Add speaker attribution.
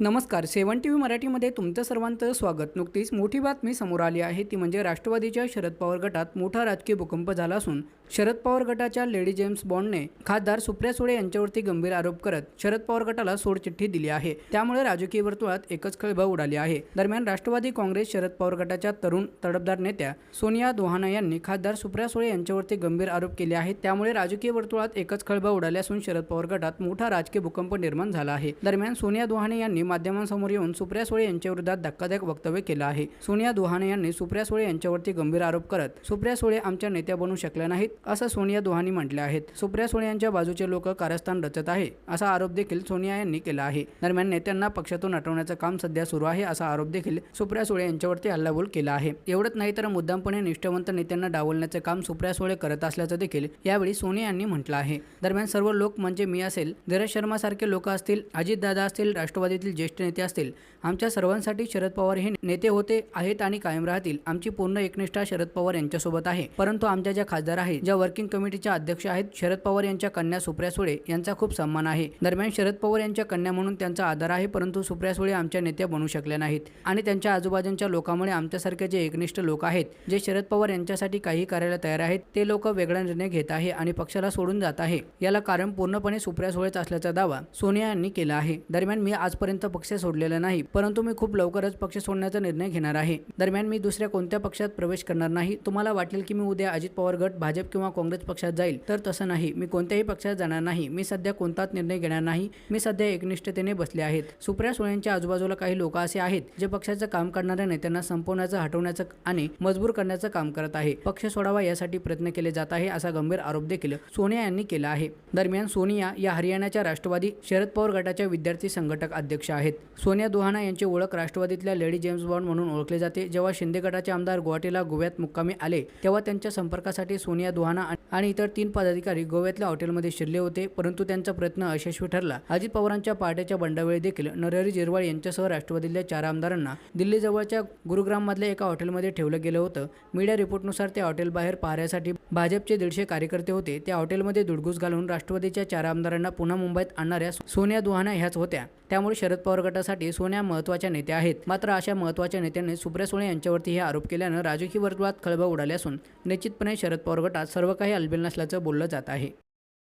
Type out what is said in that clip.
Speaker 1: नमस्कार सेवन T V मराठीमध्ये तुमचं सर्वांचं स्वागत. नुकतीच मोठी बातमी समोर आली आहे. ती म्हणजे राष्ट्रवादीच्या शरद पवार गटात मोठा राजकीय भूकंप झाला असून शरद पवार गटाच्या लेडी जेम्स बॉन्डने खासदार सुप्रिया सुळे यांच्यावरती गंभीर आरोप करत शरद पवार गटाला सोडचिठ्ठी दिली आहे. त्यामुळे राजकीय वर्तुळात एकच खळबळ उडाली आहे. दरम्यान राष्ट्रवादी काँग्रेस शरद पवार गटाच्या तरुण तडफदार नेत्या सोनिया दोहाना यांनी खासदार सुप्रिया सुळे यांच्यावरती गंभीर आरोप केले आहेत. त्यामुळे राजकीय वर्तुळात एकच खळबळ उडाली असून शरद पवार गटात मोठा राजकीय भूकंप निर्माण झाला आहे. दरम्यान सोनिया दोहाने यांनी माध्यमांसमोर येऊन सुप्रिया सुळे यांच्याविरोधात धक्कादायक वक्तव्य केलं आहे. सोनिया दोहाने यांनी सुप्रिया सुळे यांच्यावरती गंभीर आरोप करत सुप्रिया सुळे आमच्या नेत्या बनू शकल्या नाहीत असं सोनिया दोहानी म्हटले आहेत. सुप्रिया सुळे यांच्या बाजूचे लोक कारस्थान रचत आहे असा आरोप देखील सोनिया यांनी केला आहे. दरम्यान नेत्यांना पक्षातून हटवण्याचं काम सध्या सुरू आहे असा आरोप देखील सुप्रिया सुळे यांच्यावरती हल्लाबोल केला आहे. एवढंच नाही तर मुद्दामपणे निष्ठावंत नेत्यांना डावलण्याचं काम सुप्रिया सुळे करत असल्याचं देखील यावेळी सोनिया यांनी म्हटलं आहे. दरम्यान सर्व लोक म्हणजे मी असेल धीरज शर्मा सारखे लोक असतील अजितदादा असतील राष्ट्रवादीतील ज्येष्ठ नेते असतील. आमच्या सर्वांसाठी शरद पवार हे नेते होते आहेत आणि कायम राहतील. आमची पूर्ण एकनिष्ठा शरद पवार यांच्यासोबत आहे. परंतु आमच्या ज्या खासदार आहेत ज्या वर्किंग कमिटीच्या अध्यक्ष आहेत शरद पवार यांच्या कन्या सुप्रिया सुळे यांचा खूप सन्मान आहे. दरम्यान शरद पवार यांच्या कन्या म्हणून त्यांचा आधार आहे परंतु सुप्रिया सुळे आमच्या नेत्या बनू शकल्या नाहीत. आणि त्यांच्या आजूबाजूच्या लोकांमुळे आमच्यासारखे जे एकनिष्ठ लोक आहेत जे शरद पवार यांच्यासाठी काही करायला तयार आहेत ते लोक वेगळा निर्णय घेत आहे आणि पक्षाला सोडून जात आहे. याला कारण पूर्णपणे सुप्रिया सुळेच असल्याचा दावा सोनिया यांनी केला आहे. दरम्यान मी आजपर्यंत पक्ष सोडलेला नाही परंतु मी खूप लवकरच पक्ष सोडण्याचा निर्णय घेणार आहे. दरम्यान मी दुसऱ्या कोणत्या पक्षात प्रवेश करणार नाही तुम्हाला वाटेल की मी उद्या अजित पवार गट भाजप किंवा काँग्रेस पक्षात जाईल तर तसं नाही. मी कोणत्याही पक्षात जाणार नाही. मी सध्या कोणताच निर्णय घेणार नाही. मी सध्या एकनिष्ठतेने बसले आहेत. सुप्रिया सुळेंच्या आजूबाजूला काही लोक असे आहेत जे पक्षाचं काम करणाऱ्या नेत्यांना संपवण्याचं हटवण्याचं आणि मजबूर करण्याचं काम करत आहे. पक्ष सोडावा यासाठी प्रयत्न केले जात आहे असा गंभीर आरोप देखील सोनिया यांनी केला आहे. दरम्यान सोनिया या हरियाणाच्या राष्ट्रवादी शरद पवार गटाच्या विद्यार्थी संघटक अध्यक्ष आहेत. सोनिया दोहाना यांची ओळख राष्ट्रवादीतल्या लेडी जेम्स बॉन्ड म्हणून ओळखले जाते. जेव्हा शिंदे गटाचे आमदार गुवाहाटीला गोव्यात मुक्कामी आले तेव्हा त्यांच्या संपर्कासाठी सोनिया दोहाना आणि इतर तीन पदाधिकारी गोव्यातल्या हॉटेलमध्ये शिरले होते परंतु त्यांचा प्रयत्न अयशस्वी ठरला. अजित पवारांच्या पार्टीच्या बंडावेळी देखील नरहरी जिरवाळ यांच्यासह राष्ट्रवादीतल्या चार आमदारांना दिल्लीजवळच्या गुरुग्राममधल्या एका हॉटेलमध्ये ठेवलं गेलं होतं. मीडिया रिपोर्टनुसार त्या हॉटेलबाहेर पाहण्यासाठी भाजपचे दीडशे कार्यकर्ते होते. त्या हॉटेलमध्ये दुडगूस घालून राष्ट्रवादीच्या चार आमदारांना पुन्हा मुंबईत आणणाऱ्या सोनिया दुहाना ह्याच होत्या. त्यामुळे शरद पवार गटासाठी सोन्या महत्त्वाच्या नेत्या आहेत. मात्र अशा महत्त्वाच्या नेत्यांनी सुप्रिया सुळे यांच्यावरती हे आरोप केल्यानं राजकीय वर्तुळात खळबळ उडाली असून निश्चितपणे शरद पवार गटात सर्व काही अलबेल नसल्याचं बोललं जात आहे.